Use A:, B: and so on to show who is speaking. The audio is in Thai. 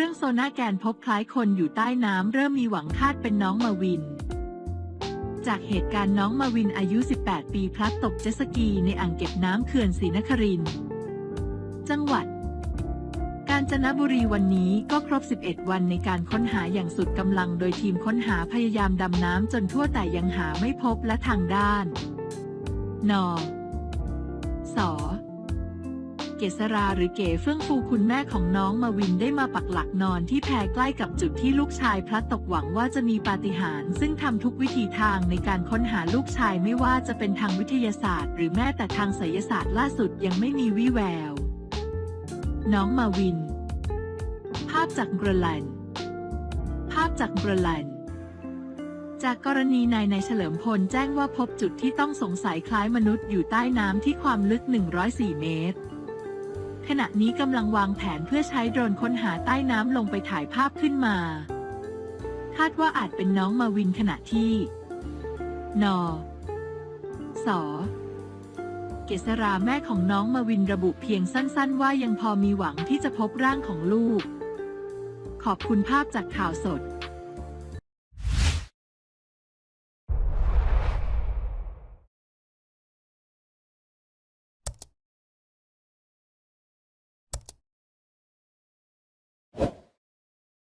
A: รื่องโซน่าแกนพบคล้ายคนอยู่ใต้น้ำเริ่มมีหวังคาดเป็นน้องมาวิน จากเหตุการณ์น้องมาวินอายุ 18 ปีพลัดตกเจ็ตสกีในอ่างเก็บน้ำเขื่อนศรีนครินทร์จังหวัด กาญจนบุรีวันนี้ก็ครบ 11 วันในการค้นหาอย่างสุดกำลังโดยทีมค้นหาพยายามดำน้ำจนทั่วแต่ยังหาไม่พบและทางด้าน นอสอ เกษราหรือเก๋เฟื่องฟูคุณแม่ของน้องมาวินได้มาปักหลักนอนที่แพใกล้กับจุดที่ลูกชายพลัดตกหวังว่าจะมีปาฏิหาริย์ซึ่งทำทุกวิธีทางในการค้นหาลูกชายไม่ว่าจะเป็นทางวิทยาศาสตร์ หรือแม้แต่ทางไสยศาสตร์ล่าสุดยังไม่มีวี่แวว น้องมาวิน ภาพจากเบรแลนด์ภาพจากเบรแลนด์จากกรณีนายนายเฉลิมพลแจ้งว่าพบจุดที่ต้องสงสัยคล้ายมนุษย์อยู่ใต้น้ำที่ความลึก 104 เมตร ขณะนี้กำลังวางแผนเพื่อใช้โดรนค้นหาใต้น้ำลงไปถ่ายภาพขึ้นมา คาดว่าอาจเป็นน้องมาวินขณะที่ นอสอเกษราแม่ของน้องมาวินระบุเพียงสั้นๆ ว่ายังพอมีหวังที่จะพบร่างของลูก ขอบคุณภาพจากข่าวสด